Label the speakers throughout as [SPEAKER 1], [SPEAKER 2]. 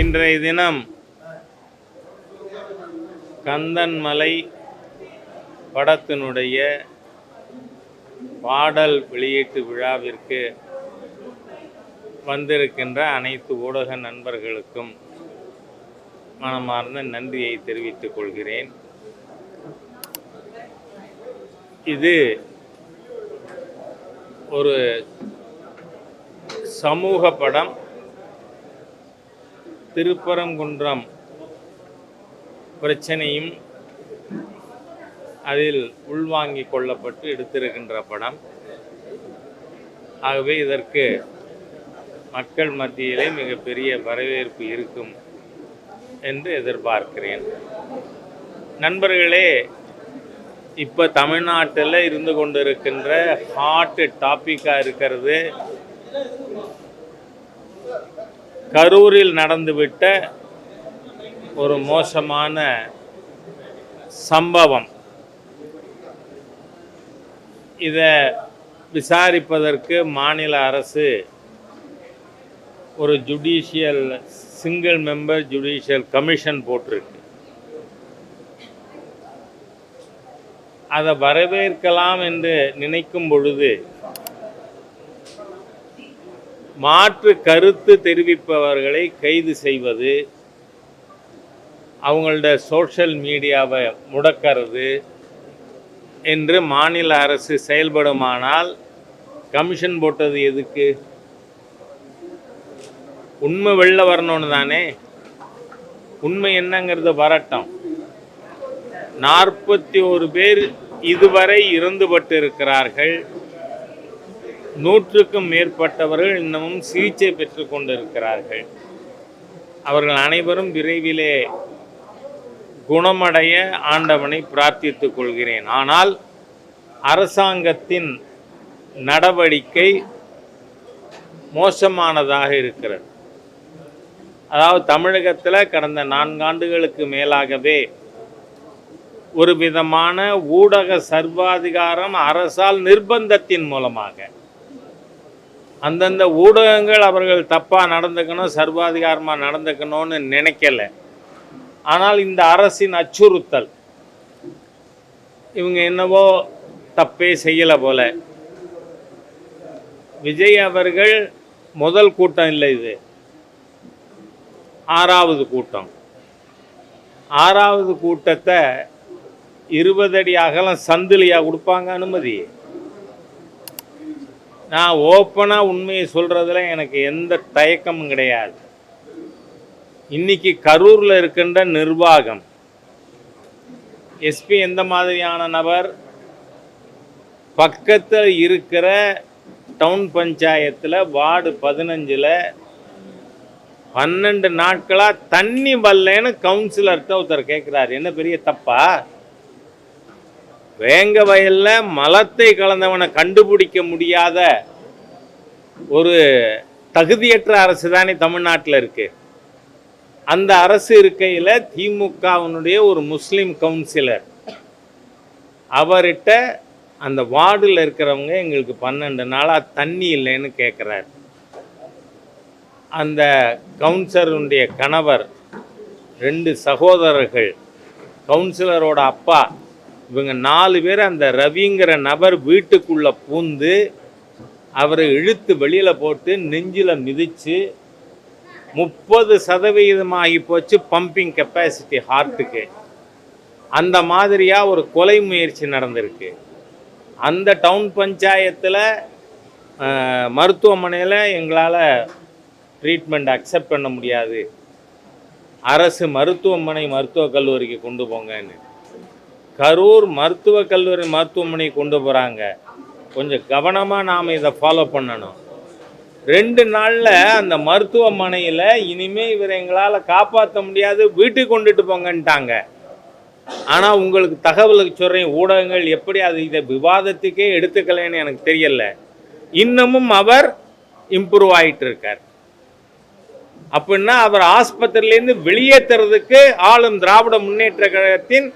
[SPEAKER 1] இன்றைய தினம் கந்தன்மலை படத்தினுடைய பாடல் வெளியீட்டு விழாவிற்கு வந்திருக்கின்ற அனைத்து ஊடக நண்பர்களுக்கும் மனமார்ந்த நன்றியை தெரிவித்துக் கொள்கிறேன். இது ஒரு சமூக படம். திருப்பரங்குன்றம் பிரச்சனையும் அதில் உள்வாங்கிக் கொள்ளப்பட்டு எடுத்திருக்கின்ற படம். ஆகவே இதற்கு மக்கள் மத்தியிலே மிகப்பெரிய வரவேற்பு இருக்கும் என்று எதிர்பார்க்கிறேன். நண்பர்களே இப்போ தமிழ்நாட்டில் இருந்து கொண்டிருக்கின்ற ஹாட் டாப்பிக்காக இருக்கிறது கரூரில் நடந்துவிட்ட ஒரு மோசமான சம்பவம். இதை விசாரிப்பதற்கு மாநில அரசு ஒரு judicial single member judicial commission போட்டிருக்கு. அதை வரவேற்கலாம் என்று நினைக்கும் பொழுது மாற்று கருத்து தெரிவிப்பவர்களை கைது செய்வது அவங்களோட சோஷியல் மீடியாவை முடக்கிறது என்று மாநில அரசு செயல்படுமானால் கமிஷன் போட்டது எதுக்கு? உண்மை வெளில வரணும்னு தானே? உண்மை என்னங்கிறது வரட்டும். நாற்பத்தி ஒரு பேர் இதுவரை இறந்துபட்டு இருக்கிறார்கள் நூற்றுக்கும் மேற்பட்டவர்கள் இன்னமும் சிகிச்சை பெற்று கொண்டிருக்கிறார்கள். அவர்கள் அனைவரும் விரைவிலே குணமடைய ஆண்டவனை பிரார்த்தித்துக் கொள்கிறேன். ஆனால் அரசாங்கத்தின் நடவடிக்கை மோசமானதாக இருக்கிறது. அதாவது தமிழகத்தில் கடந்த நான்காண்டுகளுக்கு மேலாகவே ஒரு விதமான ஊடக சர்வாதிகாரம் அரசால் நிர்பந்தத்தின் மூலமாக அந்தந்த ஊடகங்கள் அவர்கள் தப்பாக நடந்துக்கணும் சர்வாதிகாரமாக நடந்துக்கணும்னு நினைக்கல. ஆனால் இந்த அரசின் அச்சுறுத்தல் இவங்க என்னவோ தப்பே செய்யலை போல. விஜய் அவர்கள் முதல் கூட்டம் இல்லை இது. ஆறாவது கூட்டம். ஆறாவது கூட்டத்தை இருபது அடி அகலம் சந்திலியா கொடுப்பாங்க அனுமதி. நான் ஓப்பனாக உண்மையை சொல்கிறதுல எனக்கு எந்த தயக்கமும் கிடையாது. இன்னைக்கு கரூரில் இருக்கின்ற நிர்வாகம் எஸ்பி எந்த மாதிரியான நபர் பக்கத்தில் இருக்கிற டவுன் பஞ்சாயத்தில் வார்டு பதினஞ்சில் பன்னெண்டு நாட்களாக தண்ணி வரலன்னு கவுன்சிலர்கிட்ட ஒருத்தர் கேட்குறாரு என்ன பெரிய தப்பா? வேங்க வயலில் மலத்தை கலந்தவனை கண்டுபிடிக்க முடியாத ஒரு தகுதியற்ற அரசு தானே தமிழ்நாட்டில் இருக்குது அந்த அரசு இருக்கையில் திமுகவினுடைய ஒரு முஸ்லீம் கவுன்சிலர். அவர்கிட்ட அந்த வார்டில் இருக்கிறவங்க எங்களுக்கு பன்னெண்டு நாளாக தண்ணி இல்லைன்னு கேட்குறாரு அந்த கவுன்சிலருடைய கணவர் ரெண்டு சகோதரர்கள் கவுன்சிலரோட அப்பா இவங்க நாலு பேர் அந்த ரவிங்கிற நபர் வீட்டுக்குள்ளே பூந்து அவரை இழுத்து வெளியில் போட்டு நெஞ்சில் மிதித்து முப்பது சதவிகிதமாகி போச்சு பம்பிங் கெப்பாசிட்டி ஹார்ட்டுக்கு அந்த மாதிரியாக ஒரு கொலை முயற்சி நடந்திருக்கு. அந்த டவுன் பஞ்சாயத்தில் மருத்துவமனையில் எங்களால் ட்ரீட்மெண்ட் அக்செப்ட் பண்ண முடியாது. அரசு மருத்துவமனை மருத்துவக் கல்லூரிக்கு கொண்டு போங்கன்னு. கரூர் மருத்துவக் கல்லூரி மருத்துவமனை கொண்டு போகிறாங்க கொஞ்சம் கவனமாக நாம் இதை ஃபாலோ பண்ணணும். ரெண்டு நாளில் அந்த மருத்துவமனையில் இனிமே இவரை எங்களால் காப்பாற்ற முடியாது வீட்டுக்கு கொண்டுட்டு போங்கன்ட்டாங்க. ஆனால் உங்களுக்கு தகவலுக்கு சொல்கிறேன் ஊடகங்கள் எப்படி அது இதை விவாதத்துக்கே எடுத்துக்கலைன்னு எனக்கு தெரியல. இன்னமும் அவர் இம்ப்ரூவ் ஆகிட்டு இருக்கார். அப்படின்னா அவர் ஆஸ்பத்திரியிலேருந்து வெளியேற்றுறதுக்கு ஆளும் திராவிட முன்னேற்ற கழகத்தின்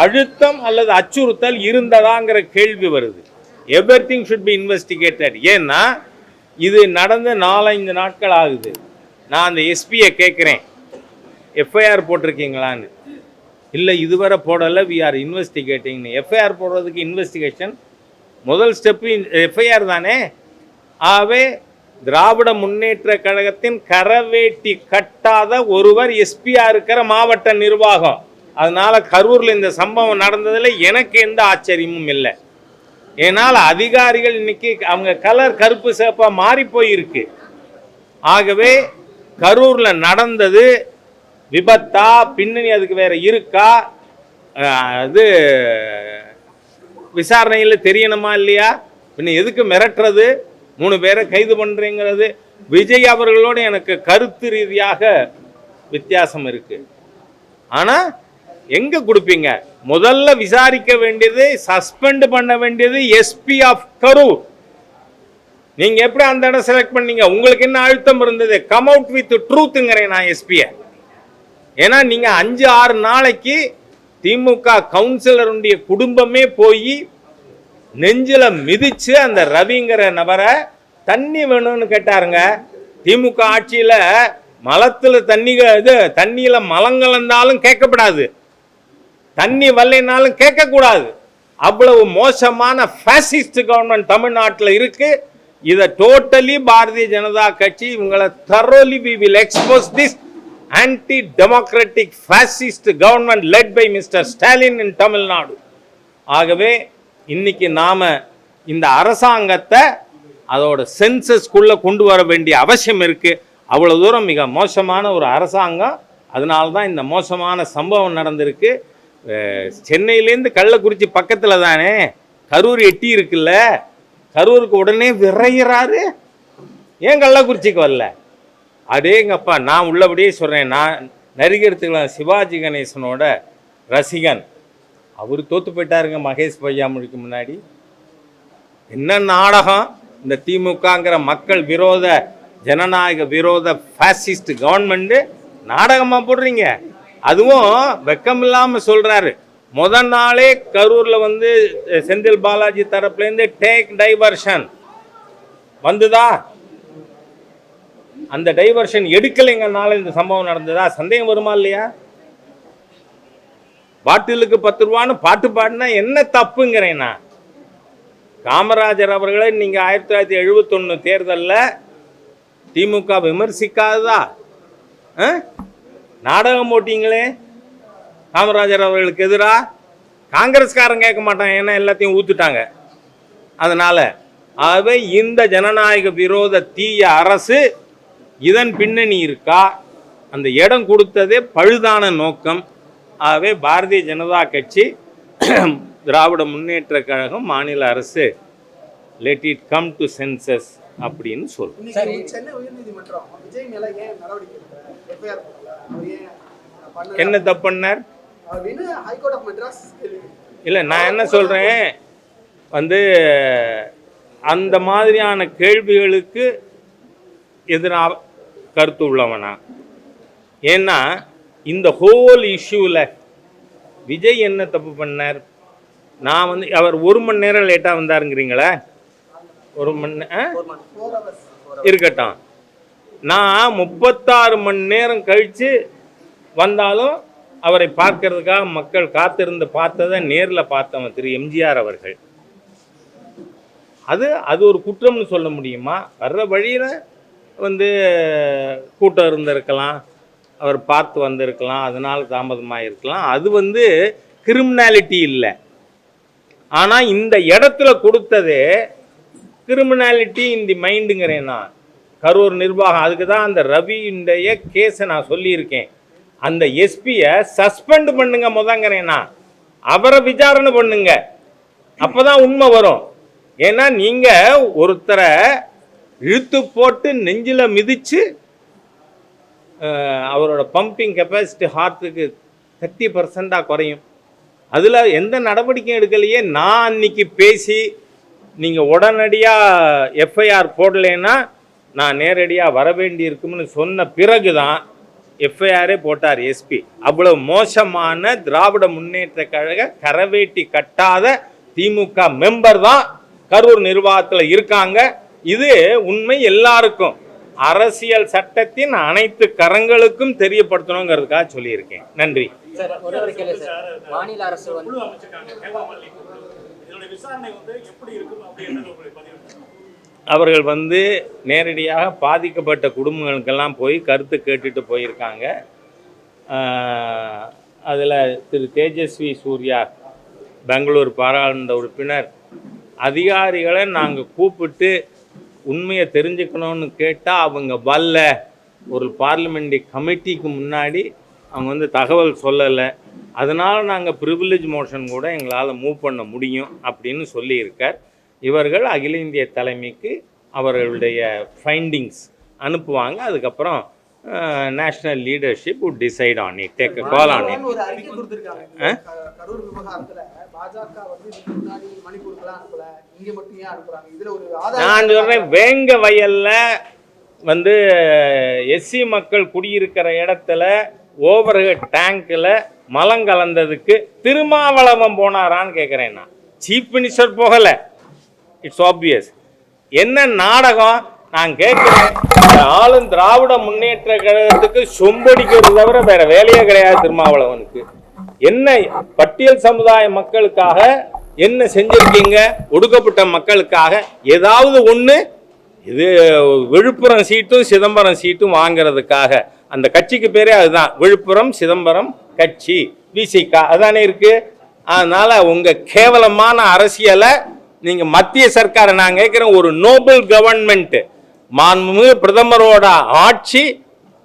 [SPEAKER 1] அழுத்தம் அல்லது அச்சுறுத்தல் இருந்ததாங்கிற கேள்வி வருது. Everything should be investigated ஏன்னா இது நடந்த நாலஞ்சு நாட்கள் ஆகுது. நான் அந்த எஸ்பியை கேட்குறேன். எஃப்ஐஆர் போட்டிருக்கீங்களான்னு. இல்லை இதுவரை போடலை வி ஆர் இன்வெஸ்டிகேட்டிங்னு எஃப்ஐஆர் போடுறதுக்கு இன்வெஸ்டிகேஷன் முதல் ஸ்டெப்பு எஃப்ஐஆர் தானே? ஆகவே திராவிட முன்னேற்ற கழகத்தின் கரவேட்டி கட்டாத ஒருவர் எஸ்பியாக இருக்கிற மாவட்ட நிர்வாகம். அதனால் கரூரில் இந்த சம்பவம் நடந்ததில் எனக்கு எந்த ஆச்சரியமும் இல்லை. ஏனால் அதிகாரிகள் இன்னைக்கு அவங்க கலர் கருப்பு சேப்பாக மாறி போயிருக்கு. ஆகவே கரூரில் நடந்தது விபத்தா? பின்னணி அதுக்கு வேற இருக்கா? அது விசாரணையில் தெரியணுமா இல்லையா? பின்ன எதுக்கு மிரட்டுறது? மூணு பேரை கைது பண்ணுறீங்கிறது விஜய் அவர்களோடு எனக்கு கருத்து ரீதியாக வித்தியாசம் இருக்குது ஆனால் எங்க கொடுப்பீங்க? முதல்ல விசாரிக்க வேண்டியது சஸ்பெண்ட் பண்ண வேண்டியது எஸ்பி ஆஃப் கரூர் நீங்க எப்படி அந்த இடம் செலக்ட் பண்ணீங்க? உங்களுக்கு என்ன அழுத்தம் இருந்தது? கம் அவுட் வித் ட்ரூத்துங்கிறேன் நான் எஸ்பியை ஏன்னா நீங்க அஞ்சு ஆறு நாளைக்கு திமுக கவுன்சிலருடைய குடும்பமே போய் நெஞ்சில மிதிச்சு அந்த ரவிங்கிற நபரை தண்ணி வேணும்னு கேட்டாருங்க. திமுக ஆட்சியில மலத்துல தண்ணி இது தண்ணியில மலம் கலந்தாலும் கேட்கப்படாது. தண்ணி வரலைனாலும் கேட்கக்கூடாது. அவ்வளவு மோசமான ஃபேசிஸ்ட் கவர்மெண்ட் தமிழ்நாட்டில் இருக்கு. இதை டோட்டலி பாரதிய ஜனதா கட்சி இவங்களை thoroughly we will expose this anti democratic fascist government led by mister Stalin in Tamil Nadu ஆகவே இன்னைக்கு நாம் இந்த அரசாங்கத்தை அதோட சென்சஸ்க்குள்ளே கொண்டு வர வேண்டிய அவசியம் இருக்குது அவ்வளோ தூரம் மிக மோசமான ஒரு அரசாங்கம். அதனால தான் இந்த மோசமான சம்பவம் நடந்திருக்கு. சென்னையிலேருந்து கள்ளக்குறிச்சி பக்கத்தில் தானே? கரூர் எட்டி இருக்குல்ல? கரூருக்கு உடனே விரைகிறாரு ஏன் கள்ளக்குறிச்சிக்கு வரல? அடேங்கப்பா நான் உள்ளபடியே சொல்கிறேன் நான் நடிகர் சிவாஜி கணேசனோட ரசிகன். அவர் தோத்து போயிட்டாருங்க மகேஷ் பொய்யாமொழிக்கு முன்னாடி. என்ன நாடகம்? இந்த திமுகங்கிற மக்கள் விரோத ஜனநாயக விரோத ஃபேசிஸ்ட் கவர்மெண்ட்டு நாடகமாக போடுறீங்க. அதுவும் வெக்கம் இல்லாமல் சொல்கிறாரு முத நாளே கரூரில் வந்து செந்தில் பாலாஜி தரப்புலேருந்து டேக் டைவர்ஷன் வந்துதா? அந்த டைவர்ஷன் எடுக்கலைங்கனால இந்த சம்பவம் நடந்ததா? சந்தேகம் வருமா இல்லையா? பாட்டிலுக்கு பத்து ரூபான்னு பாட்டு பாடினா என்ன தப்புங்கிறேன் நான். காமராஜர் அவர்களை நீங்கள் ஆயிரத்தி தொள்ளாயிரத்தி எழுபத்தொன்னு தேர்தலில் திமுக விமர்சிக்காததா? ஆ? நாடகம் போட்டிங்களே? காமராஜர் அவர்களுக்கு எதிராக காங்கிரஸ்காரன் கேட்க மாட்டாங்க ஏன்னா எல்லாத்தையும் ஊத்துட்டாங்க. அதனால் ஆகவே இந்த ஜனநாயக விரோத தீய அரசு இதன் பின்னணி இருக்கா? அந்த இடம் கொடுத்ததே பழுதான நோக்கம். ஆகவே பாரதிய ஜனதா கட்சி திராவிட முன்னேற்ற கழகம் மாநில அரசு let it come to census அப்படின்னு
[SPEAKER 2] சொல்லுவோம்
[SPEAKER 1] என்ன தப்பு பண்ணார்? இல்லை நான் என்ன சொல்கிறேன் வந்து அந்த மாதிரியான கேள்விகளுக்கு எதிராக கருத்து உள்ளவனா? ஏன்னா இந்த ஹோல் இஷ்யூவில் விஜய் என்ன தப்பு பண்ணார்? நான் வந்து அவர் ஒரு மணி நேரம் லேட்டாக வந்தாருங்கிறீங்களா? ஒரு மணி இருக்கட்டும். நான் முப்பத்தாறு மணி நேரம் கழித்து வந்தாலும் அவரை பார்க்கறதுக்காக மக்கள் காத்திருந்து பார்த்ததை நேரில் பார்த்தவன் திரு எம்ஜிஆர் அவர்கள். அது அது ஒரு குற்றம்னு சொல்ல முடியுமா? வர்ற வழியில் வந்து கூட்டம் இருந்திருக்கலாம். அவர் பார்த்து வந்திருக்கலாம். அதனால் தாமதமாக இருக்கலாம் அது வந்து கிரிமினாலிட்டி இல்லை. ஆனால் இந்த இடத்துல கொடுத்தது கிரிமினாலிட்டி இன் தி மைண்டுங்கிறேன் நான். கரூர் நிர்வாகம் அதுக்கு தான் அந்த ரவியுடைய கேஸை நான் சொல்லியிருக்கேன். அந்த எஸ்பியை சஸ்பெண்ட் பண்ணுங்க முதங்கிறேன் நான் அவரை விசாரணை பண்ணுங்க. அப்பதான் உண்மை வரும். ஏன்னா நீங்கள் ஒருத்தரை இழுத்து போட்டு நெஞ்சில் மிதித்து அவரோட பம்பிங் கெப்பாசிட்டி ஹார்ட்டுக்கு தேர்ட்டி பர்சண்டாக குறையும். அதில் எந்த நடவடிக்கையும் எடுக்கலையே. நான் அன்னைக்கு பேசி நீங்கள் உடனடியாக எஃப்ஐஆர் போடலைன்னா நான் நேரடியாக வர வேண்டி இருக்கும்னு சொன்ன பிறகு தான் எஃப்ஐஆரே போட்டார் எஸ்பி அவ்வளவு மோசமான திராவிட முன்னேற்ற கழக கரவேட்டி கட்டாத திமுக மெம்பர் தான் கரூர் நிர்வாகத்தில் இருக்காங்க. இது உண்மை எல்லாருக்கும். அரசியல் சட்டத்தின் அனைத்து கரங்களுக்கும் தெரியப்படுத்தணுங்கிறதுக்காக சொல்லியிருக்கேன். நன்றி.
[SPEAKER 3] மாநில அரசு
[SPEAKER 1] அவர்கள் வந்து நேரடியாக பாதிக்கப்பட்ட குடும்பங்களுக்கெல்லாம் போய் கருத்து கேட்டுட்டு போயிருக்காங்க. அதில் திரு தேஜஸ்வி சூர்யா பெங்களூர் பாராளுமன்ற உறுப்பினர் அதிகாரிகளை நாங்கள் கூப்பிட்டு உண்மையை தெரிஞ்சுக்கணும்னு கேட்டால் அவங்க வரல. ஒரு பார்லிமெண்ட்ரி கமிட்டிக்கு முன்னாடி அவங்க வந்து தகவல் சொல்லலை. அதனால் நாங்கள் ப்ரிவிலேஜ் மோஷன் கூட எங்களால் மூவ் பண்ண முடியும் அப்படின்னு சொல்லியிருக்கார். இவர்கள் அகில இந்திய தலைமைக்கு அவர்களுடைய ஃபைண்டிங்ஸ் அனுப்புவாங்க. அதுக்கப்புறம் national leadership would decide on it take call on it நான் சொல்கிறேன் வேங்க வயல்ல வந்து எஸ்சி மக்கள் குடியிருக்கிற இடத்துல ஓவர்ஹெட் டேங்க்கில் மலம் கலந்ததுக்கு திருமாவளவன் போனாரான்னு கேட்குறேன் நான். சீஃப் மினிஸ்டர் போகலை. இட்ஸ் ஆப்வியஸ் என்ன நாடகம்? நான் கேட்குறேன். ஆளும் திராவிட முன்னேற்ற கழகத்துக்கு சொம்படிக்கிறது தவிர வேற வேலையே கிடையாது திருமாவளவனுக்கு. என்ன பட்டியல் சமுதாய மக்களுக்காக என்ன செஞ்சிருக்கீங்க? ஒடுக்கப்பட்ட மக்களுக்காக ஏதாவது ஒன்று இது விழுப்புரம் சீட்டும் சிதம்பரம் சீட்டும் வாங்குறதுக்காக. அந்த கட்சிக்கு பேரே அதுதான். விழுப்புரம் சிதம்பரம் கட்சி விசிகா அதானே இருக்கு? அதனால உங்க கேவலமான அரசியலை நீங்க மத்திய சர்க்காரை நான் கேட்கிறேன் ஒரு நோபல் கவர்மெண்ட் மாண்புமிகு பிரதமரோட ஆட்சி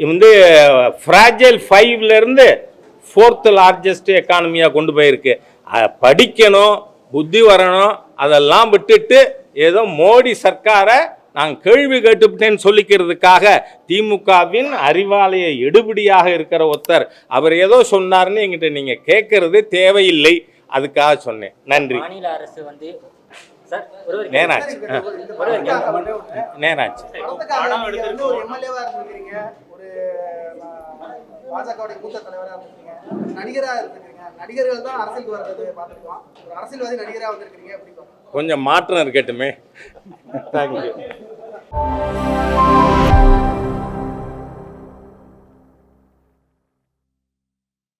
[SPEAKER 1] வந்து ஃப்ராஜைல் ஃபைவ்ல இருந்து லார்ஜஸ்ட் எக்கானமியாக கொண்டு போயிருக்கு. அதை படிக்கணும் புத்தி வரணும் அதெல்லாம் விட்டுட்டு ஏதோ மோடி சர்க்காரை நான் கேள்வி கேட்டுவிட்டேன்னு சொல்லிக்கிறதுக்காக திமுகவின் அறிவாலய எடுபடியாக இருக்கிற ஒருத்தர் அவர் ஏதோ சொன்னார்னு எங்கிட்ட நீங்கள் கேட்கறது தேவையில்லை. அதுக்காக சொன்னேன். நன்றி.
[SPEAKER 3] மாநில அரசு வந்து சார் ஒரு ஒரு கேள்வி.
[SPEAKER 1] நேராச்சு. நேராச்சு
[SPEAKER 2] பாஜகவுடைய மூத்த தலைவரா இருந்திருக்கீங்க நடிகரா இருந்திருக்கீங்க நடிகர்கள் தான் அரசியலுக்கு வர்றது பார்த்துருக்கோம். ஒரு அரசியல்வாதி நடிகரா வந்திருக்கீங்க
[SPEAKER 1] கொஞ்சம் மாற்றம் இருக்கட்டுமே. தேங்க்யூ